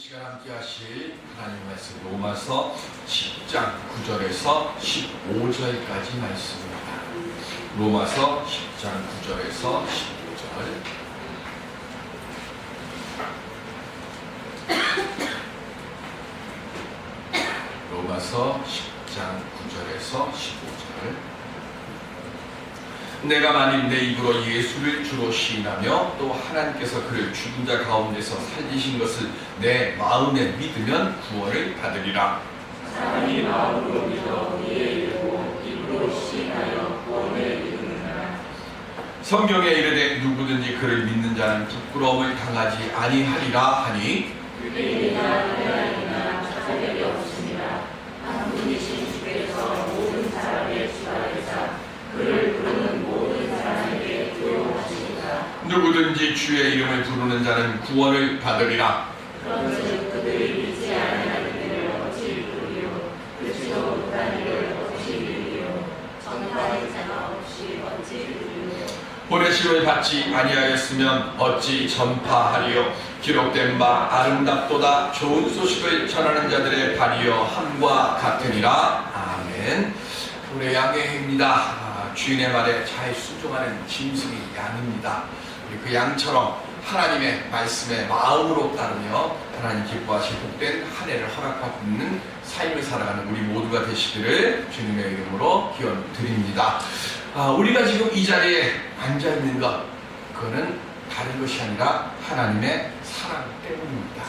시간 함께 하실 하나님 말씀 로마서 10장 9절에서 15절까지 말씀입니다. 로마서 10장 9절에서 15절. 로마서 10장 9절에서 15절. 내가 만일 내 입으로 예수를 주로 시인하며 또 하나님께서 그를 죽은 자 가운데서 살리신 것을 내 마음에 믿으면 구원을 받으리라. 사람이 마음으로 믿어 이에 이르고 입으로 시인하여 구원을 이루느니라. 성경에 이르되 누구든지 그를 믿는 자는 부끄러움을 당하지 아니하리라 하니 유대인이나 헬라인이나 차별이 없습니다. 한 분이신 주께서 모든 사람의 주관에서 그를 부르는 모든 사람에게 조용하시니라. 누구든지 주의 이름을 부르는 자는 구원을 받으리라. 보내심을 받지 아니하였으면 어찌 전파하리요? 기록된 바 아름답도다 좋은 소식을 전하는 자들의 발이여 함과 같으니라. 아멘. 우리 양의 해입니다. 아, 주인의 말에 잘 순종하는 짐승이 양입니다 그 양처럼 하나님의 말씀에 마음으로 따르며 하나님 기뻐하시 복된 한 해를 허락받는 삶을 살아가는 우리 모두가 되시기를 주님의 이름으로 기원 드립니다. 아, 우리가 지금 이 자리에 앉아 있는 것, 그거는 다른 것이 아니라 하나님의 사랑 때문입니다.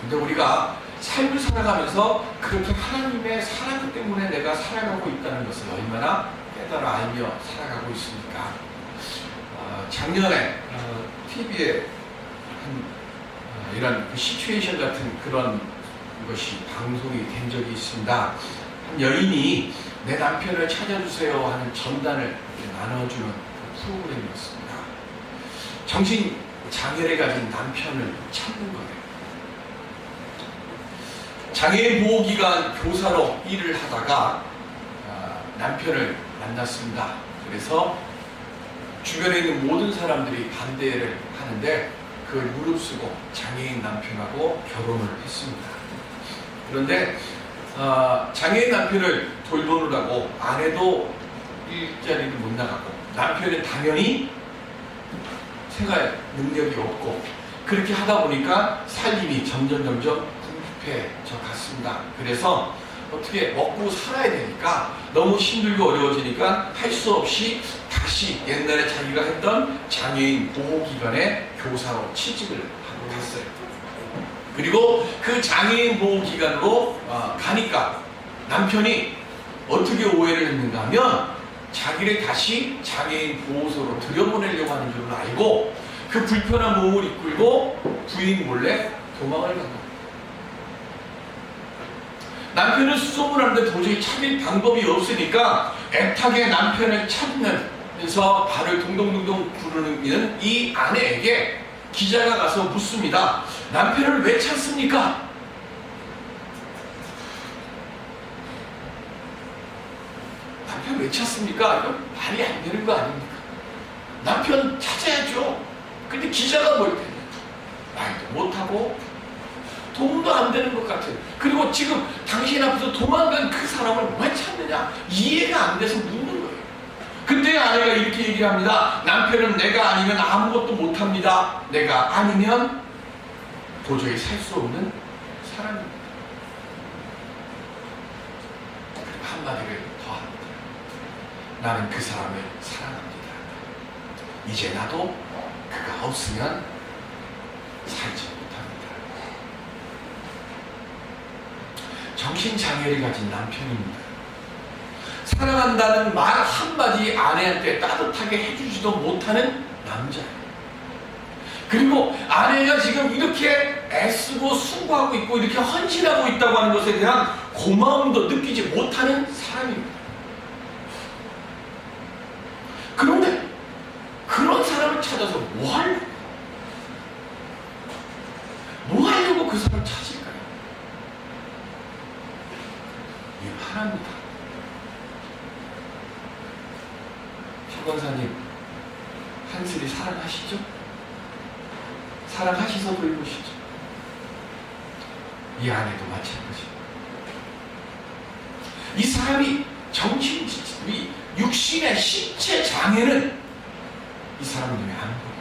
근데 우리가 삶을 살아가면서 그렇게 하나님의 사랑 때문에 내가 살아가고 있다는 것을 얼마나 깨달아 알며 살아가고 있습니까? 아, 작년에 TV에 한 어, 이런 그 시츄에이션 같은 그런 것이 방송이 된 적이 있습니다. 한 여인이 내 남편을 찾아주세요 하는 전단을 나눠주는 그 프로그램이었습니다. 정신 장애를 가진 남편을 찾는 거예요. 장애인 보호기관 교사로 일을 하다가 아, 남편을 만났습니다. 그래서 주변에 있는 모든 사람들이 반대를 하는데 그걸 무릅쓰고 장애인 남편하고 결혼을 했습니다. 그런데 어, 장애인 남편을 돌보느라고 아내도 일자리를 못 나가고 남편은 당연히 생활 능력이 없고 그렇게 하다 보니까 살림이 점점 점점 궁핍해져 갔습니다. 그래서 어떻게 먹고 살아야 되니까 너무 힘들고 어려워지니까 할 수 없이 다시 옛날에 자기가 했던 장애인 보호기관에 교사로 취직을 하고 갔어요. 그리고 그 장애인 보호기관으로 어, 가니까 남편이 어떻게 오해를 했는가 하면 자기를 다시 장애인 보호소로 들여보내려고 하는 줄 알고 그 불편한 몸을 이끌고 부인 몰래 도망을 간 겁니다. 남편은 수소문 하는데 도저히 찾을 방법이 없으니까 애타게 남편을 찾 으면서 발을 동동동동 구르는 이 아내에게 기자가 가서 묻습니다. 남편을 왜 찾습니까? 남편 왜 찾습니까? 이거 말이 안 되는 거 아닙니까? 남편 찾아야죠. 근데 기자가 뭘 때냐? 말도 못하고 도움도 안 되는 것 같아요. 그리고 지금 당신 앞에서 도망간 그 사람을 왜 찾느냐? 이해가 안 돼서 묻는 근데 아내가 이렇게 얘기를 합니다. 남편은 내가 아니면 아무것도 못합니다. 내가 아니면 도저히 살 수 없는 사람입니다. 그리고 한마디를 더 합니다. 나는 그 사람을 사랑합니다. 이제 나도 그가 없으면 살지 못합니다. 정신장애를 가진 남편입니다. 사랑한다는 말 한마디 아내한테 따뜻하게 해주지도 못하는 남자예요. 그리고 아내가 지금 이렇게 애쓰고 수고하고 있고 이렇게 헌신하고 있다고 하는 것에 대한 고마움도 느끼지 못하는 사람입니다. 그런데 그런 사람을 찾아서 뭐 하려고? 뭐 하려고 그 사람을 찾을까요? 이게 하나입니다. 현 권사님, 한슬이 사랑하시죠? 사랑하시서 돌보시죠. 이 안에도 마찬가지입니다. 이 사람이 정신, 이 육신의 신체 장애는 이 사람 눈에 안 보여요.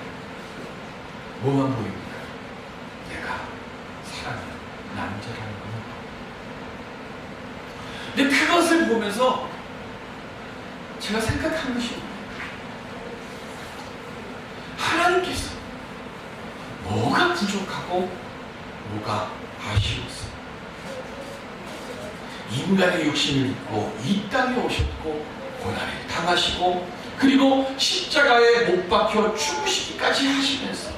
뭐만 보입니까? 내가 사랑하는 남자라는 보여요. 근데 그것을 보면서 제가 생각한 것이 하나님께서 뭐가 부족하고 뭐가 아쉬웠어. 인간의 욕심을 입고 이 땅에 오셨고 고난을 당하시고 그리고 십자가에 못 박혀 죽으시기까지 하시면서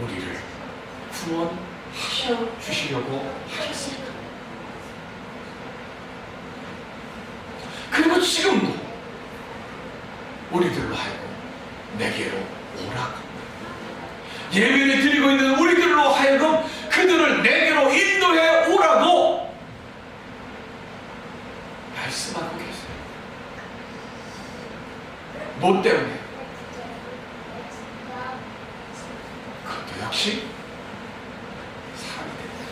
우리를 구원하셔 주시려고 하셨습니다. 그리고 지금도 우리들로 하여금 내게로 오라고 예배를 드리고 있는 우리들로 하여금 그들을 내게로 인도해 오라고 계세요. 뭐 때문에? 그것도 역시 사람이 됩니다.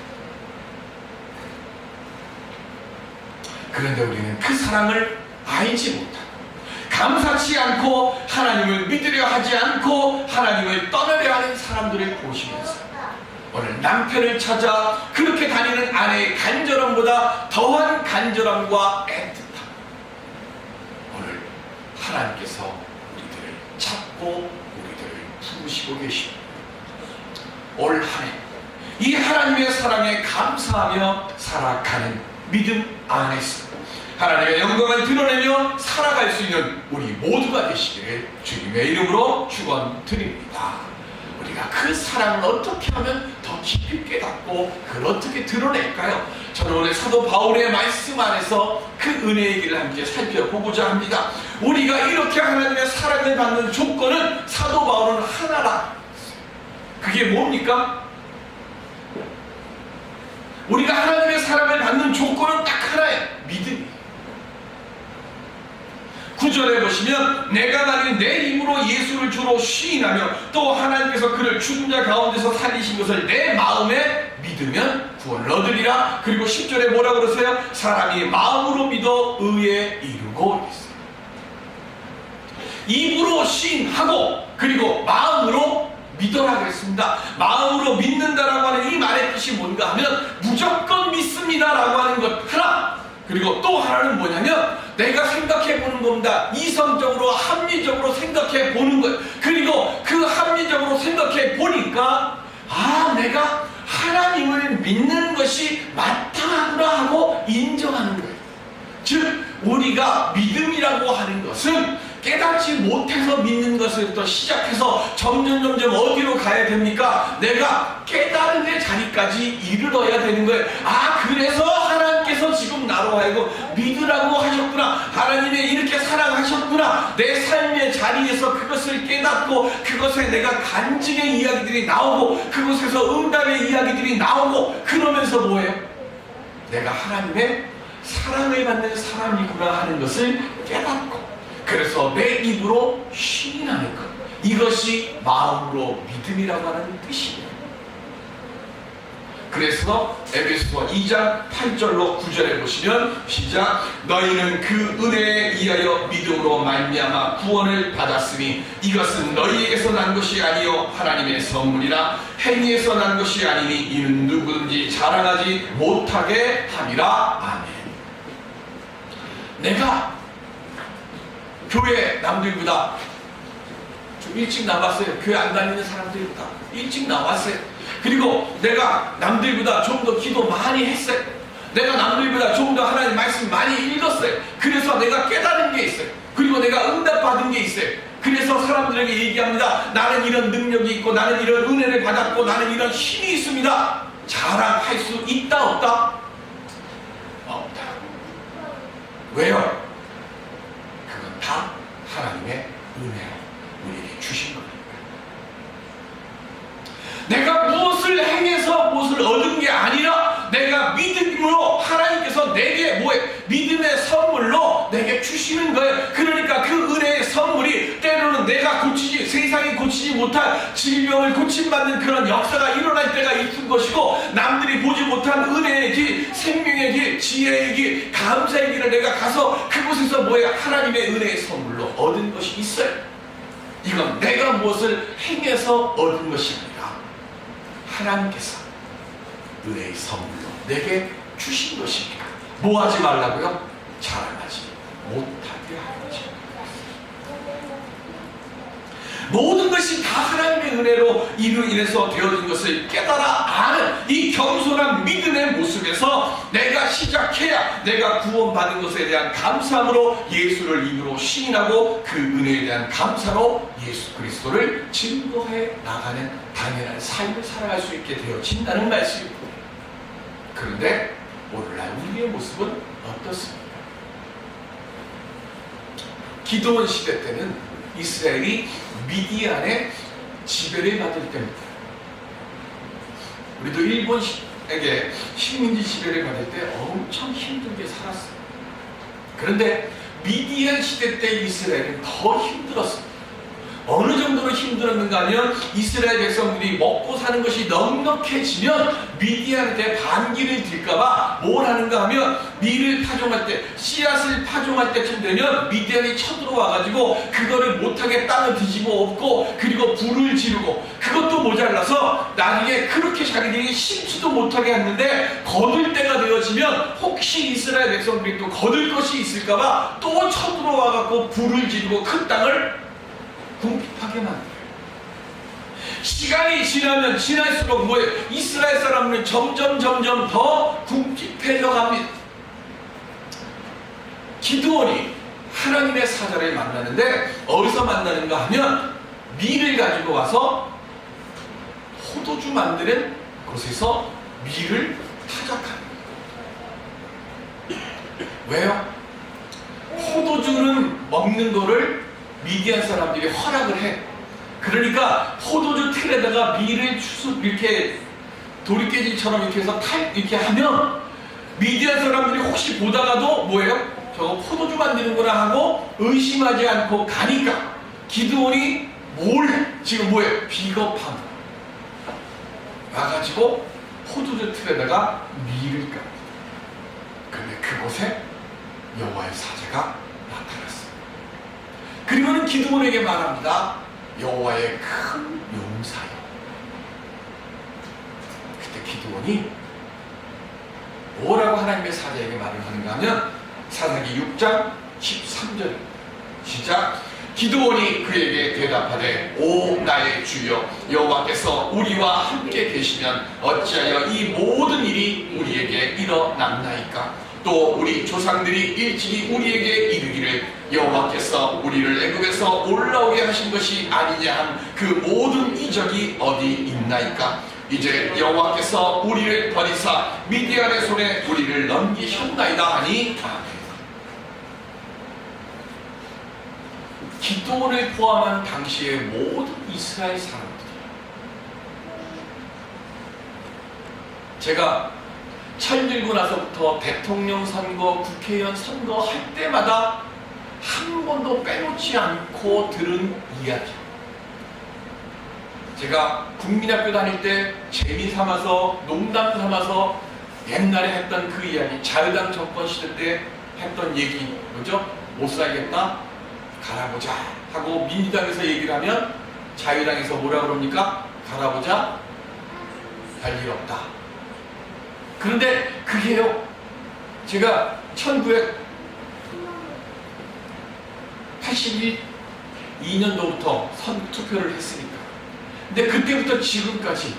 그런데 우리는 그 사랑을 알지 못하고 감사치 않고 하나님을 믿으려 하지 않고 하나님을 떠나려 하는 사람들을 보시면서 오늘 남편을 찾아 그렇게 다니는 아내의 간절함보다 더한 간절함과 애틋함 오늘 하나님께서 찾고 우리들을 부르시고 계십니다 올 한해 이 하나님의 사랑에 감사하며 살아가는 믿음 안에서 하나님의 영광을 드러내며 살아갈 수 있는 우리 모두가 되시기를 주님의 이름으로 축원드립니다. 우리가 그 사랑을 어떻게 하면 더 깊이 깨닫고 그걸 어떻게 드러낼까요? 저는 오늘 사도 바울의 말씀 안에서 그 은혜의 길을 함께 살펴보고자 합니다. 우리가 이렇게 하나님의 사랑을 받는 조건은 사도 바울은 하나라. 그게 뭡니까? 우리가 하나님의 사랑을 받는 조건은 딱 하나예요. 믿음 이. 구절에 보시면 내가 만일 내 힘으로 예수를 주로 시인하며 또 하나님께서 그를 죽은 자 가운데서 살리신 것을 내 마음에 믿으면 구원을 얻으리라 그리고 10절에 뭐라 그러세요? 사람이 마음으로 믿어 의에 이루고 있어요 입으로 시인하고 그리고 마음으로 믿어라 그랬습니다 마음으로 믿는다라고 하는 이 말의 뜻이 뭔가 하면 무조건 믿습니다라고 하는 것 하나 그리고 또 하나는 뭐냐면 내가 생각해 보는 겁니다. 이성적으로 합리적으로 생각해 보는 거예요. 그리고 그 합리적으로 생각해 보니까 아 내가 하나님을 믿는 것이 마땅하구나 하고 인정하는 거예요. 즉 우리가 믿음이라고 하는 것은 깨닫지 못해서 믿는 것을부터 시작해서 점점 점점 어디로 가야 됩니까? 내가 깨달은 데 자리까지 이르러야 되는 거예요. 아 그래서 하나님께서 지금 나로 하여금 믿으라고 하셨구나. 하나님이 이렇게 사랑하셨구나. 내 삶의 자리에서 그것을 깨닫고 그것에 내가 간증의 이야기들이 나오고 그곳에서 응답의 이야기들이 나오고 그러면서 뭐예요? 내가 하나님의 사랑을 받는 사람이구나 하는 것을 깨닫고 그래서 내 입으로 시인하는 것 이것이 마음으로 믿음이라고 하는 뜻이에요. 그래서 에베소서 2장 8절로 9절에 보시면 시작. 너희는 그 은혜에 의하여 믿음으로 말미암아 구원을 받았으니 이것은 너희에게서 난 것이 아니요 하나님의 선물이라. 행위에서 난 것이 아니니 이는 누구든지 자랑하지 못하게 함이라. 아멘. 내가 교회 남들보다 좀 일찍 나왔어요. 교회 안 다니는 사람들보다 일찍 나왔어요. 그리고 내가 남들보다 좀 더 기도 많이 했어요. 내가 남들보다 좀 더 하나님 말씀 많이 읽었어요. 그래서 내가 깨달은 게 있어요. 그리고 내가 응답받은 게 있어요. 그래서 사람들에게 얘기합니다. 나는 이런 능력이 있고 나는 이런 은혜를 받았고 나는 이런 힘이 있습니다. 자랑할 수 있다 없다? 없다. 왜요? 하나님의 은혜로 우리에게 주신 겁니다. 내가 무엇을 행해서 무엇을 얻은 게 아니라 내가 믿음으로 하나님께서 내게 뭐에 믿음의 선물로 내게 주시는 거예요. 그러니까 그 은혜의 선물이 때로는 내가 고치지 세상이 고치지 못한 질병을 고침받는 그런 역사가 일어날 때가 있을 것이고 남들이 보지 못한 은혜의 길, 생명의 길, 지혜의 길, 감사의 길을 내가 가서 그곳에서 뭐야 하나님의 은혜의 선물로 얻은 것이 있어요. 이건 내가 무엇을 행해서 얻은 것이 아니라 하나님께서 은혜의 선물로 내게 주신 것입니다. 뭐 하지 말라고요? 자랑하지 못하게 거죠. 모든 것이 다 하나님의 은혜로 이로 인해서 되어진 것을 깨달아 아는 이 겸손한 믿음의 모습에서 내가 시작해야 내가 구원받은 것에 대한 감사함으로 예수를 입으로 시인하고 그 은혜에 대한 감사로 예수 그리스도를 증거해 나가는 당연한 삶을 살아갈 수 있게 되어진다는 말씀입니다. 그런데 오늘날 우리의 모습은 어떻습니까? 기도원 시대 때는 이스라엘이 미디안의 지배를 받을 때입니다. 우리도 일본에게 식민지 지배를 받을 때 엄청 힘들게 살았어요. 그런데 미디안 시대 때 이스라엘은 더 힘들었습니다. 정도로 힘들었는가 하면 이스라엘 백성들이 먹고 사는 것이 넉넉해지면 미디안한테 반기를 들까봐 뭘 하는가 하면 밀을 파종할 때 씨앗을 파종할 때쯤 되면 미디안이 쳐들어와가지고 그거를 못하게 땅을 뒤집어 엎고 그리고 불을 지르고 그것도 모자라서 나중에 그렇게 자기들이 심지도 못하게 했는데 거둘 때가 되어지면 혹시 이스라엘 백성들이 또 거둘 것이 있을까봐 또 쳐들어와갖고 불을 지르고 그 땅을 궁핍하게 만들어요. 시간이 지나면 지날수록 뭐예요? 이스라엘 사람은 점점 점점 더 궁핍해져 갑니다. 기도원이 하나님의 사자를 만나는데 어디서 만나는가 하면 밀을 가지고 와서 호도주 만드는 곳에서 밀을 타작합니다. 왜요? 포도주는 먹는 거를 미디안 사람들이 허락을 해. 그러니까 포도주 틀에다가 밀을 추수 이렇게 도리깨질처럼 이렇게 해서 탈 이렇게 하면 미디안 사람들이 혹시 보다가도 뭐예요? 저거 포도주 만드는구나 하고 의심하지 않고 가니까 기드온이 뭘 지금 뭐예요? 비겁함 와가지고 포도주 틀에다가 밀을 까. 근데 그곳에 여호와의 나타났어요. 그리고는 기드온에게 말합니다. 여호와의 큰 용사여. 그때 기드온이 뭐라고 하나님의 사자에게 말을 하는가 하면 사사기 6장 13절 시작 기드온이 그에게 대답하되 오 나의 주여 여호와께서 우리와 함께 계시면 어찌하여 이 모든 일이 우리에게 일어났나이까 또 우리 조상들이 일찍이 우리에게 이르기를 여호와께서 우리를 애굽에서 올라오게 하신 것이 아니냐 한 그 모든 이적이 어디 있나이까 이제 여호와께서 우리를 버리사 미디안의 손에 우리를 넘기셨나이다 하니. 기도를 포함한 당시의 모든 이스라엘 사람들이 제가 철들고 나서부터 대통령 선거, 국회의원 선거 할 때마다 한 번도 빼놓지 않고 들은 이야기. 제가 국민학교 다닐 때 재미 삼아서 농담 삼아서 옛날에 했던 그 이야기, 자유당 정권 시대 때 했던 얘기, 뭐죠? 못 살겠다? 갈아보자 하고 민주당에서 얘기를 하면 자유당에서 뭐라 그럽니까? 갈아보자 할 일 없다. 그런데 그게요. 제가 1982년도부터 선 투표를 했으니까. 근데 그때부터 지금까지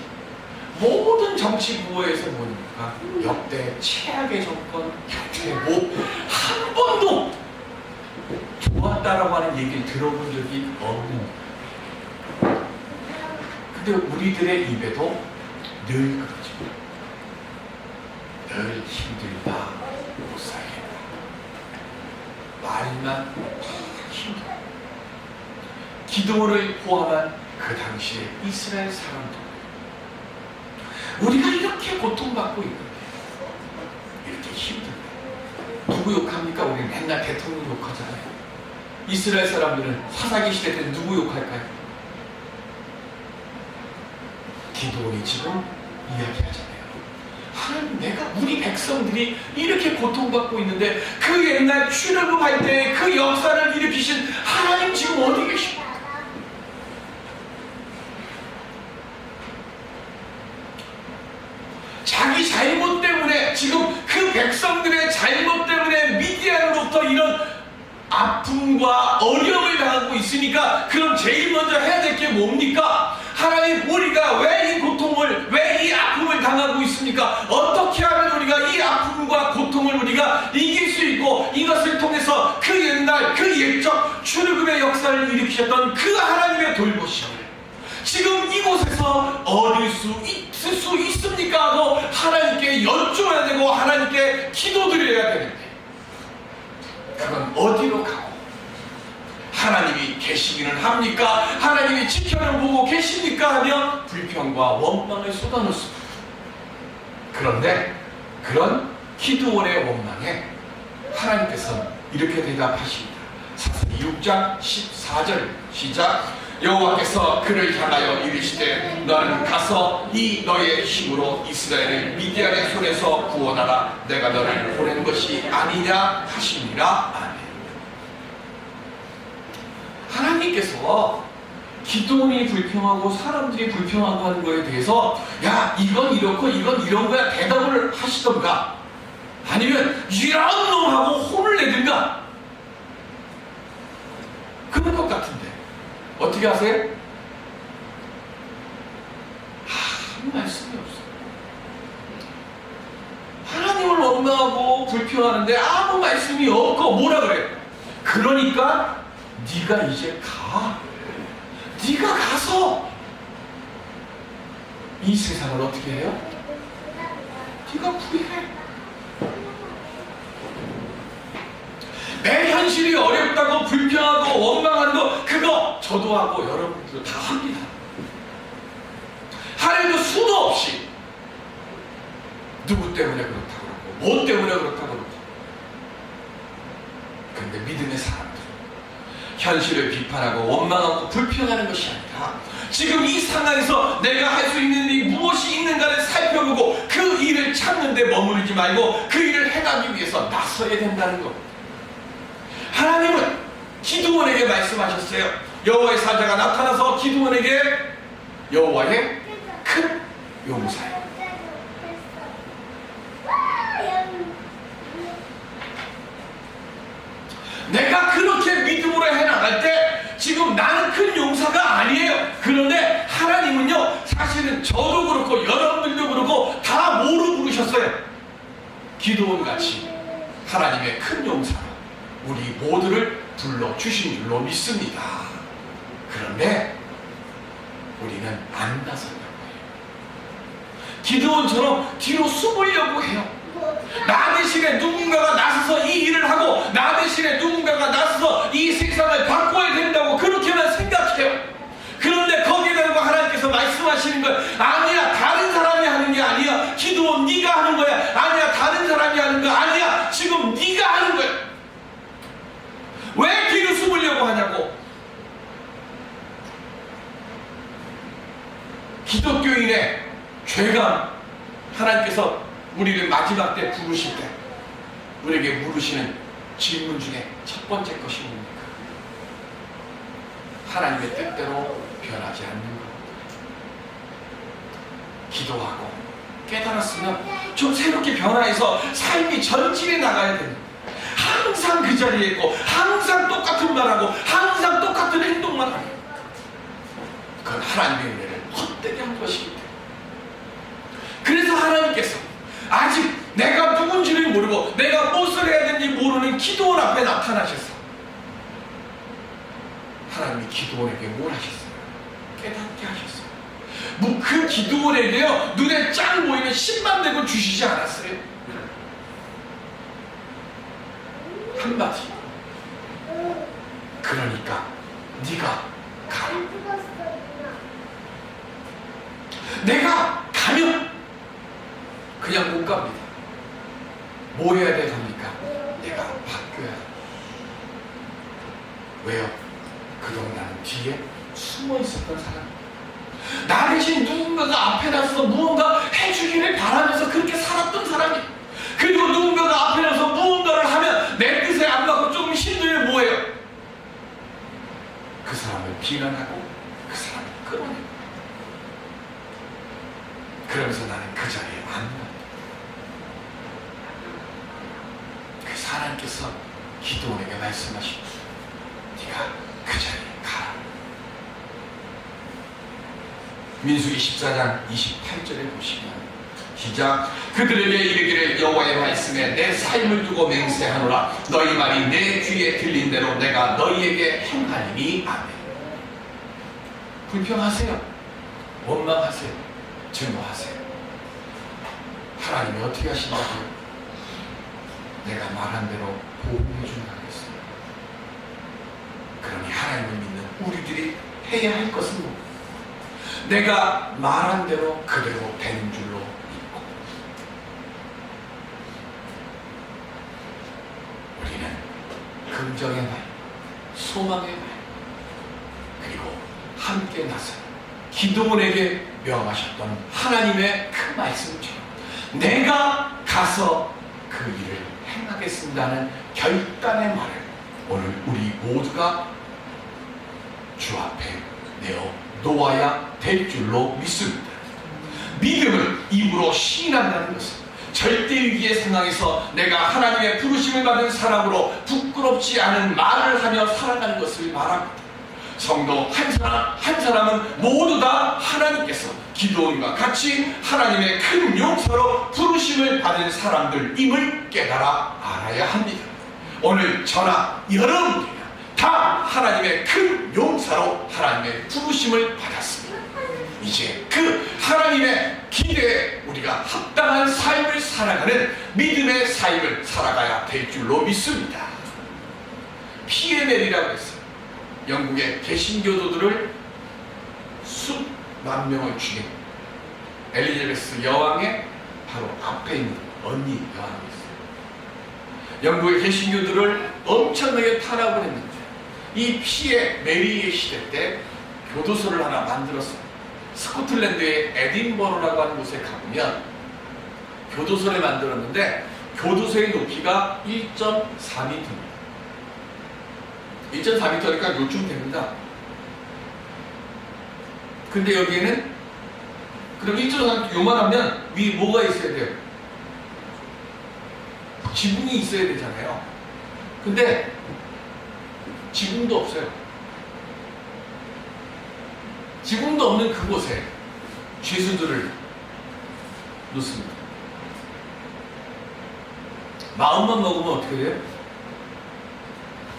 모든 정치 구호에서 뭡니까? 역대 최악의 정권, 역대 뭐한 번도 좋았다라고 하는 얘기를 들어본 적이 없는 근데 우리들의 입에도 늘 그러죠. 늘 힘들다, 못 살겠다. 말만 힘들어. 기도를 포함한 그 당시의 이스라엘 사람들. 우리가 이렇게 고통받고 있는데, 이렇게 힘든데, 누구 욕합니까? 우리 맨날 대통령 욕하잖아요. 이스라엘 사람들은 사사기 시대 때 누구 욕할까요? 기도원이 지금 이야기하잖아요. 하나님 내가 우리 백성들이 이렇게 고통받고 있는데 그 옛날 출애굽할 때 그 역사를 일으키신 하나님 지금 어디 계십니까? 자기 잘못 때문에 지금 그 백성들의 잘못 때문에 미디안으로부터 이런 아픔과 어려움을 당하고 있으니까 그럼 제일 먼저 해야 될 게 뭡니까? 하나님 우리가 왜 이 있습니까? 어떻게 하면 우리가 이 아픔과 고통을 우리가 이길 수 있고 이것을 통해서 그 옛날 그 옛적 출애굽의 역사를 일으키셨던 그 하나님의 돌보심을 지금 이곳에서 얻을 수 있을 수 있습니까? 하고 하나님께 여쭤야 되고 하나님께 기도드려야 되는데 그건 어디로 가고 하나님이 계시기는 합니까? 하나님이 지켜는 보고 계십니까? 하며 불평과 원망을 쏟아놓습니다. 그런데 그런 기도원의 원망에 하나님께서 이렇게 대답하십니다. 사사기 6장 14절 시작. 여호와께서 그를 향하여 이르시되 너는 가서 이 너의 힘으로 이스라엘을 미디안의 손에서 구원하라. 내가 너를 보낸 것이 아니냐 하시니라 아멘. 하나님께서 기도원이 불평하고 사람들이 불평하고 하는 거에 대해서 야 이건 이렇고 이건 이런 거야 대답을 하시던가 아니면 이런 놈하고 혼을 내든가 그럴 것 같은데 어떻게 하세요? 하, 아무 말씀이 없어요. 하나님을 원망하고 불평하는데 아무 말씀이 없고 뭐라 그래? 그러니까 네가 이제 가. 네가 가서 이 세상을 어떻게 해요? 네가 구해. 내 현실이 어렵다고 불평하고 원망하는 거 그거 저도 하고 여러분들도 다 합니다. 하나님도 수도 없이 누구 때문에 그렇다고 그러고 뭐 때문에 그렇다고 그러고 근데 믿음의 사람들 현실을 비판하고 원망하고 불평하는 것이 아니라 지금 이 상황에서 내가 할 수 있는 일이 무엇이 있는가를 살펴보고 그 일을 찾는데 머무르지 말고 그 일을 해가기 위해서 나서야 된다는 겁니다. 하나님은 기도원에게 말씀하셨어요. 여호와의 사자가 나타나서 기도원에게 여호와의 큰 용사요. 내가 그렇게 믿음으로 해나갈 때 지금 나는 큰 용사가 아니에요. 그런데 하나님은요 사실은 저도 그렇고 여러분들도 그렇고 다 뭐로 부르셨어요? 기도원 같이 하나님의 큰 용사로 우리 모두를 불러 주신 줄로 믿습니다. 그런데 우리는 안 나서려고 해요. 기도원처럼 뒤로 숨으려고 해요. 나 대신에 누군가가 나서서 이 일을 하고 나 대신에 누군가가 나서서 이 세상을 바꿔야 된다고 그렇게만 생각해요. 그런데 거기에 대고 말씀하시는 건 아니야 다른 사람이 하는 게 아니야. 기도원 네가 하는 거야. 아니야 다른 사람이 하는 거 아니야. 지금 네가 하는 거야. 왜 뒤로 숨으려고 하냐고. 기독교인의 죄가 하나님께서 우리를 마지막 때 부르실 때 우리에게 물으시는 질문 중에 첫 번째 것이 뭡니까? 하나님의 뜻대로 변하지 않는 것. 기도하고 깨달았으면 좀 새롭게 변화해서 삶이 전진해 나가야 됩니다. 항상 그 자리에 있고 항상 똑같은 말하고 항상 똑같은 행동만 하고 그건 하나님의 은혜를 헛되게 한 것입니다. 그래서 하나님께서 아직 내가 누군지를 모르고 내가 무엇을 해야 되는지 모르는 기도원 앞에 나타나셨어. 하나님이 기도원에게 뭘 하셨어요? 깨닫게 하셨어요. 뭐그 기도원에게요 눈에 쫙 보이는 10만 대군 주시지 않았어요? 한마디. 그러니까 네가 가. 내가 가면 그냥 못 갑니다. 뭐 해야 돼 갑니까? 내가 바뀌어야 돼. 왜요? 그동안 나는 뒤에 숨어 있었던 사람. 나 대신 누군가가 앞에 나서서 무언가 해주기를 바라면서 그렇게 살았던 사람이 그리고 누군가가 앞에 나서 무언가를 하면 내 뜻에 안 맞고 조금 힘들면 뭐예요? 그 사람을 비난하고 그 사람을 끌어내고 그러면서 나는 그 자리에 앉는 그래서 하나님께서 기도원에게 말씀하시고 네가 그 자리에 가라 민수기 14장 28절에 보시면 시작. 그들에게 이르기를 여호와의 말씀에 내 삶을 두고 맹세하노라. 너희 말이 내 귀에 들린 대로 내가 너희에게 행하리니 아멘. 불평하세요. 원망하세요. 증오하세요. 하나님이 어떻게 하신다고요? 내가 말한 대로 보호해 준다고 했습니다. 그러니 하나님을 믿는 우리들이 해야 할 것은 뭐? 내가 말한 대로 그대로 되는 줄로 믿고. 우리는 긍정의 말, 소망의 말 그리고 함께 나서 기도원에게 명하셨던 하나님의 그 말씀처럼 내가 가서 그 일을 행하겠습니다는 결단의 말을 오늘 우리 모두가 주 앞에 내어 놓아야 될 줄로 믿습니다. 믿음을 입으로 시인한다는 것은 절대 위기의 상황에서 내가 하나님의 부르심을 받은 사람으로 부끄럽지 않은 말을 하며 살아가는 것을 말합니다. 성도 한 사람 한 사람은 모두 다 하나님께서 기도원과 같이 하나님의 큰 용서로 부르심을 받은 사람들임을 깨달아 알아야 합니다. 오늘 저나 여러분들이나 다 하나님의 큰 용사로 하나님의 부르심을 받았습니다. 이제 그 하나님의 기대에 우리가 합당한 삶을 살아가는 믿음의 삶을 살아가야 될 줄로 믿습니다. PML이라고 했어요. 영국의 개신교도들을 수만 명을 죽인 엘리자베스 여왕의 바로 앞에 있는 언니 여왕이 있어요. 영국의 개신교들을 엄청나게 탄압을 했는데 이 피해 메리의 시대 때 교도소를 하나 만들었어요. 스코틀랜드의 에딘버러라고 하는 곳에 가보면 교도소를 만들었는데 교도소의 높이가 1.4m입니다. 1.4m니까 요쯤 됩니다. 근데 여기에는 그럼 1.4m 요만하면 위에 뭐가 있어야 돼요? 지붕이 있어야 되잖아요. 근데 지붕도 없어요. 지붕도 없는 그곳에 죄수들을 놓습니다. 마음만 먹으면 어떻게 돼요?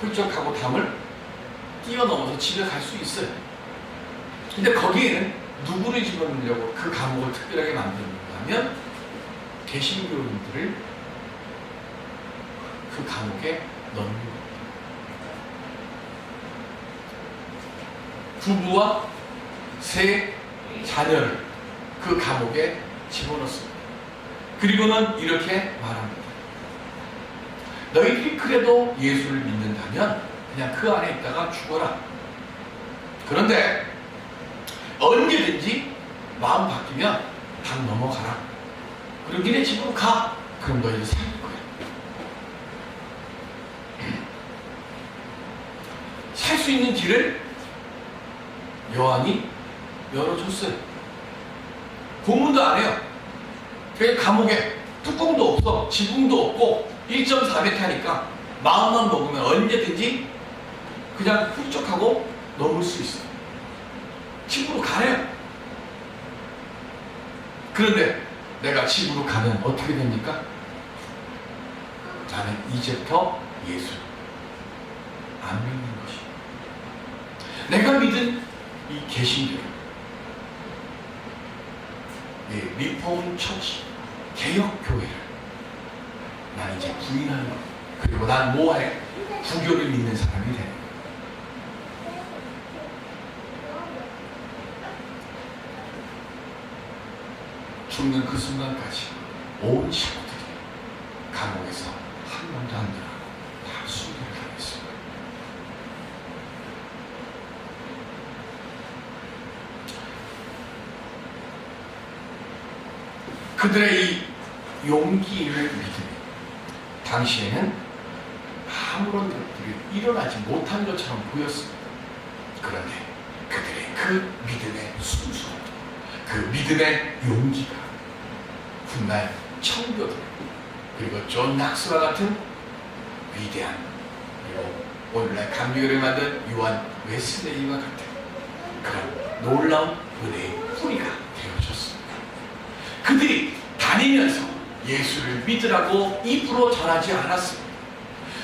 훌쩍하고 담을 뛰어넘어서 집에 갈 수 있어요. 근데 거기에는 누구를 집어넣으려고 그 감옥을 특별하게 만드는가 하면 개신교인들을 그 감옥에 넣는 겁니다. 부부와 세 자녀를 그 감옥에 집어넣습니다. 그리고는 이렇게 말합니다. 너희들이 그래도 예수를 믿는다면 그냥 그 안에 있다가 죽어라. 그런데 언제든지 마음 바뀌면 당 넘어가라. 그리고 니네 집으로 가. 그럼 너희들 살 거야. 살 수 있는 길을 여왕이 열어줬어요. 고문도 안 해요. 그 감옥에 뚜껑도 없어, 지붕도 없고 1.4m니까 마음만 먹으면 언제든지 그냥 훌쩍하고 넘을 수 있어요. 집으로 가래요. 그런데 내가 집으로 가면 어떻게 됩니까? 나는 이제부터 예수 안 믿는 것이. 내가 믿은 이 개신교, 이 리폼 처치, 개혁 교회를 난 이제 부인하는 것. 그리고 난 뭐해? 부교를 믿는 사람이 되는. 죽는 그 순간까지 온 식구들이 감옥에서 한 명도 안 들어가고 다 순교를 당했어요. 그들의 이 용기 있는 믿음. 당시에는 아무런 것들이 일어나지 못한 것처럼 보였습니다. 그런데 그들의 그 믿음의 순수, 그 믿음의 용기가 훗날 청교도 그리고 존 낙스와 같은 위대한 오늘날 감리교를 만든 요한 웨슬레이와 같은 그런 놀라운 은혜의 뿌리가. 그들이 다니면서 예수를 믿으라고 입으로 전하지 않았습니다.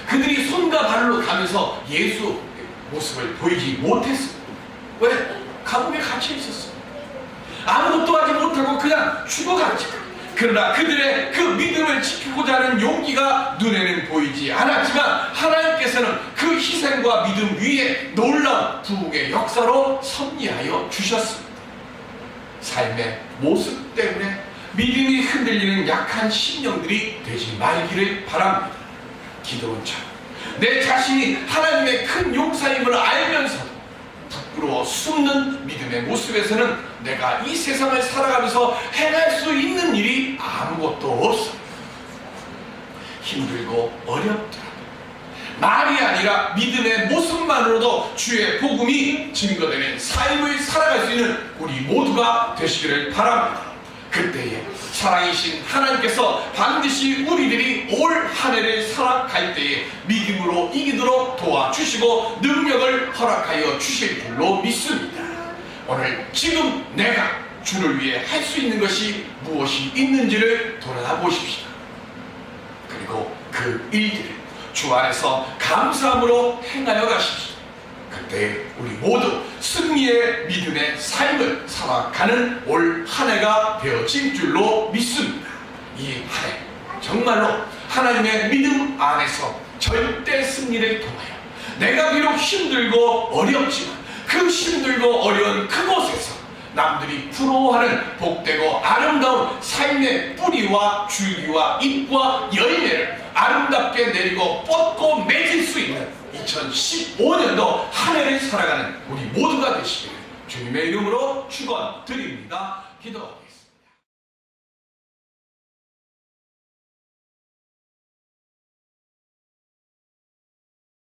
그들이 손과 발로 가면서 예수 모습을 보이지 못했습니다. 왜? 감옥에 갇혀 있었습니다. 아무것도 하지 못하고 그냥 죽어갔죠. 그러나 그들의 그 믿음을 지키고자 하는 용기가 눈에는 보이지 않았지만 하나님께서는 그 희생과 믿음 위에 놀라운 부흥의 역사로 섭리하여 주셨습니다. 삶의 모습 때문에 믿음이 흔들리는 약한 심령들이 되지 말기를 바랍니다. 기도원처럼 내 자신이 하나님의 큰 용사임을 알면서도 부끄러워 숨는 믿음의 모습에서는 내가 이 세상을 살아가면서 행할 수 있는 일이 아무것도 없어. 힘들고 어렵더라도 말이 아니라 믿음의 모습만으로도 주의 복음이 증거되는 삶을 살아갈 수 있는 우리 모두가 되시기를 바랍니다. 그때에 사랑이신 하나님께서 반드시 우리들이 올 한 해를 살아갈 때에 믿음으로 이기도록 도와주시고 능력을 허락하여 주실 줄로 믿습니다. 오늘 지금 내가 주를 위해 할 수 있는 것이 무엇이 있는지를 돌아보십시오. 그리고 그 일들을 주 안에서 감사함으로 행하여 가십시오. 그때 우리 모두 승리의 믿음의 삶을 살아가는 올 한 해가 되어질 줄로 믿습니다. 이 한 해 정말로 하나님의 믿음 안에서 절대 승리를 통하여 내가 비록 힘들고 어렵지만 그 힘들고 어려운 그곳에서 남들이 부러워하는 복되고 아름다운 삶의 뿌리와 줄기와 잎과 열매를 아름답게 내리고 뻗고 맺을 수 있는 2015년도 한 해를 살아가는 우리 모두가 되시기를 주님의 이름으로 축원드립니다. 기도하겠습니다.